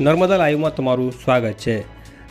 નર્મદા લાઈવમાં તમારું સ્વાગત છે.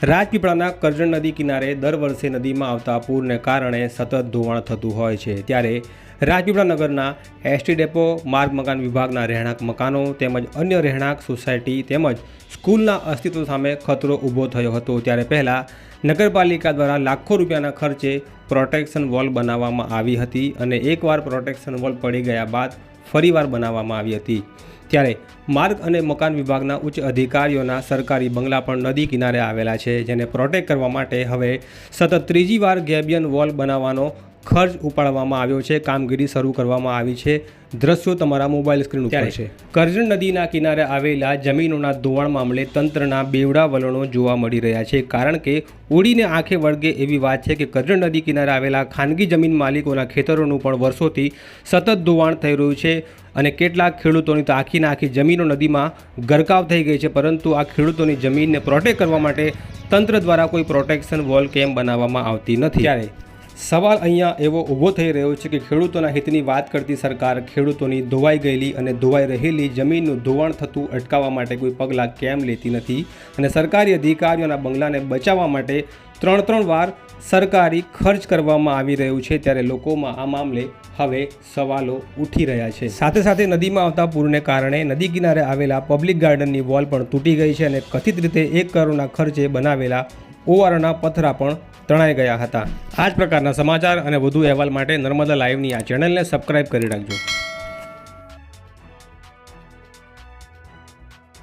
રાજપીપળાના કરજણ નદી કિનારે દર વર્ષે નદીમાં આવતા પૂરને કારણે સતત ધોવાણ થતું હોય છે. ત્યારે રાજપીપળા નગરના એસટી ડેપો, માર્ગ મકાન વિભાગના રહેણાંક મકાનો તેમજ અન્ય રહેણાંક સોસાયટી તેમજ સ્કૂલના અસ્તિત્વ સામે ખતરો ઊભો થયો હતો. ત્યારે પહેલાં નગરપાલિકા દ્વારા લાખો રૂપિયાના ખર્ચે પ્રોટેક્શન વોલ બનાવવામાં આવી હતી અને એકવાર પ્રોટેક્શન વોલ પડી ગયા બાદ ફરીવાર બનાવવામાં આવી હતી. ત્યારે માર્ગ અને મકાન વિભાગના ઉચ્ચ અધિકારીઓના સરકારી બંગલા પણ નદી કિનારે આવેલા છે, જેને પ્રોટેક્ટ કરવા માટે હવે સતત ત્રીજી વાર ગેબિયન વોલ બનાવવાનો ખર્ચ ઉપાડવામાં આવ્યો છે કામગીરી શરૂ કરવામાં આવી છે. દ્રશ્યો તમારા મોબાઈલ સ્ક્રીન ઉપર છે. કરજણ નદીના કિનારે આવેલા જમીનોના ધોવાણ મામલે તંત્રના બેવડા વલણો જોવા મળી રહ્યા છે. કારણ કે ઉડીને આંખે વળગે એવી વાત છે કે કરજણ નદી કિનારે આવેલા ખાનગી જમીન માલિકોના ખેતરોનું પણ વર્ષોથી સતત ધોવાણ થઈ રહ્યું છે અને કેટલાક ખેડૂતોની તો આખીને આખી જમીનો નદીમાં ગરકાવ થઈ ગઈ છે. પરંતુ આ ખેડૂતોની જમીનને પ્રોટેક્ટ કરવા માટે તંત્ર દ્વારા કોઈ પ્રોટેક્શન વોલ કેમ બનાવવામાં આવતી નથી? ત્યારે સવાલ અહીંયા એવો ઊભો થઈ રહ્યો છે કે ખેડૂતોના હિતની વાત કરતી સરકાર ખેડૂતોની ધોવાઈ ગયેલી અને ધોવાઈ રહેલી જમીનનું ધોવાણ થતું અટકાવવા માટે કોઈ પગલાં કેમ લેતી નથી? અને સરકારી અધિકારીઓના બંગલાને બચાવવા માટે ત્રણ ત્રણ વાર સરકારી ખર્ચ કરવામાં આવી રહ્યું છે ત્યારે લોકોમાં આ મામલે હવે સવાલો ઉઠી રહ્યા છે. સાથે સાથે નદીમાં આવતા પૂરને કારણે નદી કિનારે આવેલા પબ્લિક ગાર્ડનની વોલ પણ તૂટી ગઈ છે અને કથિત રીતે એક કરોડના ખર્ચે બનાવેલા ઓવારના પથરા પણ તણાઈ ગયા હતા. આ જ પ્રકારના સમાચાર અને વધુ અહેવાલ માટે નર્મદા લાઈવની આ ચેનલને સબસ્ક્રાઇબ કરી રાખજો.